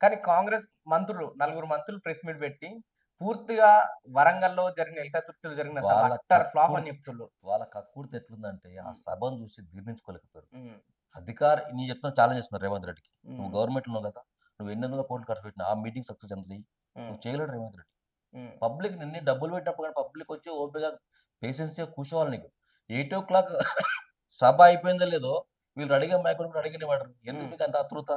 కానీ కాంగ్రెస్ మంత్రులు నలుగురు మంత్రులు ప్రెస్ మీట్ పెట్టి పూర్తిగా వరంగల్లో జరిగిన ఎల్కతుర్తిలో జరిగిన అట్టర్ ఫ్లాప్ అని చెప్తున్నారు వాళ్ళ కక్కుర్తి ఎట్లుందంటే ఆ. సభను చూసి జీర్ణించుకోలేకపోయారు ఉమ్, అధికార నీ చెప్తున్నా ఛాలెంజ్ చేస్తున్నారు రేవంత్ రెడ్డికి. నువ్వు గవర్నమెంట్ ఉన్నావు కదా నువ్వు ఎన్ని వందల కోట్లు ఖర్చు పెట్టినా ఆ మీటింగ్ సక్సెస్ ఎంత నువ్వు చేయలేడు రేవంత్ రెడ్డి. పబ్లిక్ నిన్ను డబ్బులు పెట్టినప్పుడు కానీ పబ్లిక్ వచ్చి ఓపిక పేషెన్స్ కూర్చోవాలి నీకు. ఎయిట్ ఓ క్లాక్ సభ అయిపోయిందో లేదో వీళ్ళు అడిగే మైకులు అడిగిన వాడరు ఎందుకు. మీకు అంత ఆతృత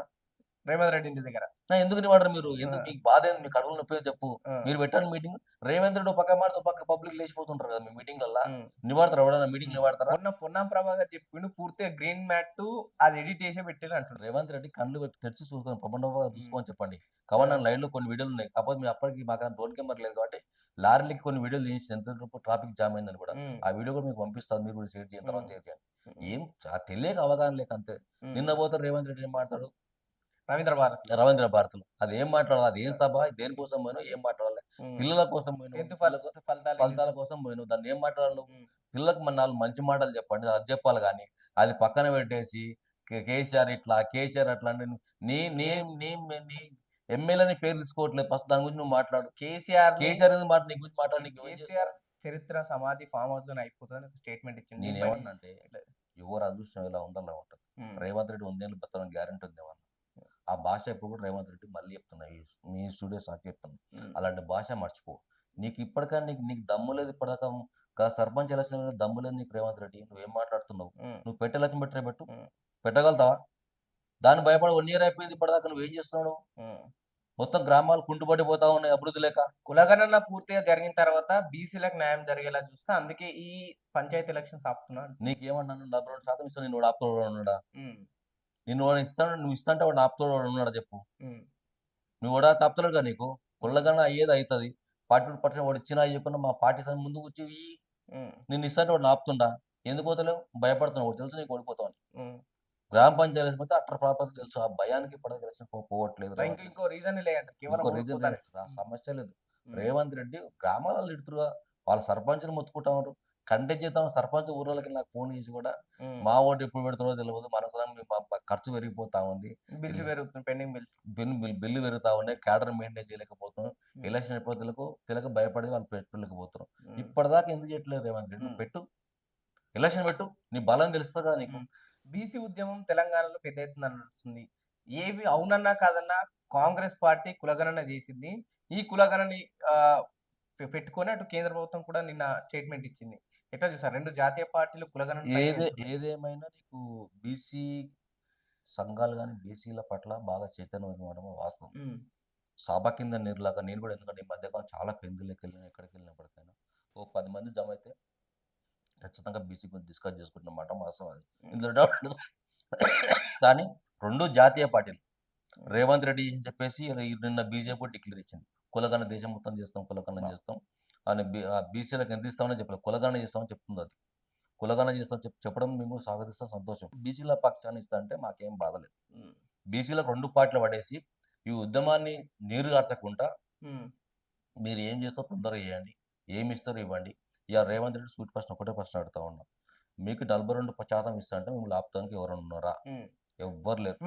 రేవంత్ రెడ్డి ఇంటి దగ్గర. నా ఎందుకు నివాడరు మీరు? ఎందుకు. మీకు బాధ ఏంది? మీ కడుపులో నొప్పి చెప్పు. మీరు పెట్టండి మీటింగ్ రేవంత్ రెడ్డి ఓ పక్క మాడితే ఓ పక్క పబ్లిక్ లేచిపోతుంటారు కదా మీ మీటింగ్లల్లో. నివాడతారు ఎవడన్నా మీటింగ్ నివాడతారా మొన్న పొన్నం ప్రభాకర్ చెప్పిండు పూర్తిగా గ్రీన్ మ్యాట్ అది ఎడిట్ చేసి పెట్టారు అంటున్నారు. రేవంత్ రెడ్డి కళ్ళు పెట్టి తెరిచి చూసుకొని పవన్ చూసుకోమని చెప్పండి. కవర్ లైవ్లో కొన్ని వీడియోలు ఉన్నాయి. కాకపోతే మీ అప్పటికి మాకు డ్రోన్ కెమెరా లేదు కాబట్టి లారీలకి కొన్ని వీడియోలు తీసి ఎంత ట్రాఫిక్ జామ్ అయిందని కూడా ఆ వీడియో కూడా మీకు పంపిస్తాను. మీరు కూడా షేర్ చేయండి. తర్వాత ఉమ్. షేర్ చేయండి. ఉమ్, ఏం తెలియక అవగాహన లేక అంతే. నిన్న పోతే రేవంత్ రెడ్డి ఏం మాట్లాడు? రవీంద్ర భారత్ రవీంద్ర భారతులు అది ఏం మాట్లాడాలి? అది ఏం సభ? దేనికోసం పోయినా ఏం మాట్లాడాలి. పిల్లల కోసం ఫలిత- ఫలితాలు కోసం పోయినావు? దాన్ని ఏం మాట్లాడాలి. పిల్లలకు మన నాలుగు మంచి మాటలు చెప్పండి. అది చెప్పాలి కానీ అది పక్కన పెట్టేసి కేసీఆర్ ఇట్లా కేసీఆర్ అట్లా అంటే నీ నీ నీ నీ ఎమ్మెల్యేని పేరు తీసుకోవట్లేదు. ఫస్ట్ దాని గురించి నువ్వు మాట్లాడు. కేసీఆర్ కేసీఆర్ మాట నీ గురించి మాట్లాడి కేసీఆర్ చరిత్ర సమాధి ఫామ్ హౌస్లోనే అయిపోతుంది స్టేట్మెంట్ ఇచ్చింది నేను ఏమన్నా అంటే ఎవరు అదృష్టం ఇలా ఉందో అలా ఉంటుంది రేవంత్ రెడ్డి వందేళ్ళు బతకడం గ్యారెంటీ ఉంది ఏమన్నా ఆ భాష ఇప్పుడు కూడా రేవంత్ రెడ్డి మళ్ళీ చెప్తున్నా మీ స్టూడియో సాకి చెప్తున్నా. అలాంటి భాష మర్చిపో. నీకు ఇప్పటికన్నా నీకు నీకు దమ్ము లేదు ఇప్పటిదాకా. సర్పంచ్ ఎలక్షన్ దమ్ము లేదు నీకు రేవంత్ రెడ్డి. నువ్వేం మాట్లాడుతున్నావు? ఉమ్, నువ్వు పెట్టే ఎలక్షన్ పెట్టే పెట్టు. పెట్టగలుగుతావా? దాన్ని భయపడి వన్ ఇయర్ అయిపోయింది ఇప్పటిదాకా నువ్వు ఏం చేస్తున్నావు. మొత్తం గ్రామాలు కుంటుపడిపోతా ఉన్నాయి అభివృద్ధి లేక. కులగణన పూర్తిగా జరిగిన తర్వాత బీసీలకు న్యాయం జరిగేలా చూస్తా. అందుకే ఈ పంచాయతీ ఎలక్షన్స్ ఆపుతున్నా నీకేమన్నాను? డెబ్బై రెండు శాతం ఇస్తాను నేను ఆపుతోడు నిన్ను వాడు ఇస్తాడు నువ్వు ఇస్తాంటే వాడు ఆపుతోడు ఉన్నాడా చెప్పు. నువ్వు కూడా తప్పుతలేడుగా నీకు? కుళ్ళగన అయ్యేది అవుతుంది పార్టీ పట్టిన వాడు ఇచ్చినా చెప్పినా మా పార్టీ తన ముందుకు వచ్చి నిన్ను ఇస్తాంటే వాడు ఆపుతుండా ఎందుకు పోతలేవు? భయపడుతున్నావు. వాడు తెలుసు నీకు ఓడిపోతావు. గ్రామ పంచాయతీ పోతే అట్టర్ ప్రాపర్ తెలుసు. ఆ భయానికి తెలిసిన పోవట్లేదు ఇంకా రీజన్ ఇంకో రీజన్. సమస్య లేదు. రేవంత్ రెడ్డి గ్రామాలలో ఇడుతురుగా వాళ్ళ సర్పంచ్ని మొత్తుకుంటా ఉంటారు కంటెంట్ చేద్దాం సర్పంచ్ ఊర్లకి నాకు ఫోన్ చేసి కూడా. మా ఓటు ఎప్పుడు పెడుతుందో తెలియదు మనసరానికి ఖర్చు పెరిగిపోతా ఉంది. బిల్స్ పెరుగుతుంది pending bills. Bill bill bill పెరుగుతా ఉన్నాయి. క్యాడర్ మెయింటైన్ చేయలేకపోతున్నాం. ఎలక్షన్ ఎప్పుడు తెలుగు తెలుగు భయపడి వాళ్ళు పెట్టుకోలేకపోతున్నాం ఇప్పటిదాకా ఎందుకు చేయట్లేదు రేవంత్ రెడ్డి. పెట్టు. ఎలక్షన్ పెట్టు. నీ బలం తెలుస్తుంది కదా నీకు. బీసీ ఉద్యమం తెలంగాణలో పెద్ద ఎత్తున నడుస్తుంది. ఏవి అవునన్నా కాదన్నా కాంగ్రెస్ పార్టీ కులగణన చేసింది ఈ కులగణని పెట్టుకొని అటు కేంద్ర ప్రభుత్వం కూడా నిన్న స్టేట్మెంట్ ఇచ్చింది. ఎట్లా చూసారు? రెండు జాతీయ పార్టీలు కులగణన పైన ఏదే. ఏదేమైనా నీకు బీసీ సంఘాలు కానీ బీసీల పట్ల బాగా చైతన్యం ఇవ్వడం వాస్తవం. సభ కింద నీరులాగా నేను కూడా ఎందుకంటే ఈ మధ్యకాలం చాలా పెందులకు వెళ్ళిన ఎక్కడికి వెళ్ళినప్పటికైనా ఓ పది మంది జమ అయితే ఖచ్చితంగా బీసీ గురించి డిస్కస్ చేసుకుంటున్నమాట వాస్తవం అది. ఇందులో డౌట్ కానీ రెండు జాతీయ పార్టీలు రేవంత్ రెడ్డి అని చెప్పేసి నిన్న బీజేపీ డిక్లేర్ ఇచ్చింది. కులగణ దేశం మొత్తం చేస్తాం కులగణం చేస్తాం. అని బీసీలకు ఎంత ఇస్తామని చెప్పలేదు కులగణ చేస్తామని చెప్తుంది అది. కులగణ చేస్తాం చెప్ చెప్పడం మేము స్వాగతిస్తాం సంతోషం. బీసీల పక్షాన్ని ఇస్తా అంటే మాకేం బాధలేదు బీసీలకు రెండు పార్టీలు పడేసి ఈ ఉద్యమాన్ని నీరు గార్చకుండా మీరు ఏం చేస్తారో తొందరగా చేయండి. ఏమి ఇస్తారో ఇవ్వండి. ఇక రేవంత్ రెడ్డి సూట్ ప్రశ్న ఒకటే ప్రశ్న అడుగుతా ఉన్నా. మీకు నలభై రెండు శాతం ఇస్తా అంటే మేము ఆపుతానికి ఎవరైనా ఉన్నారా. ఎవ్వరు లేరు.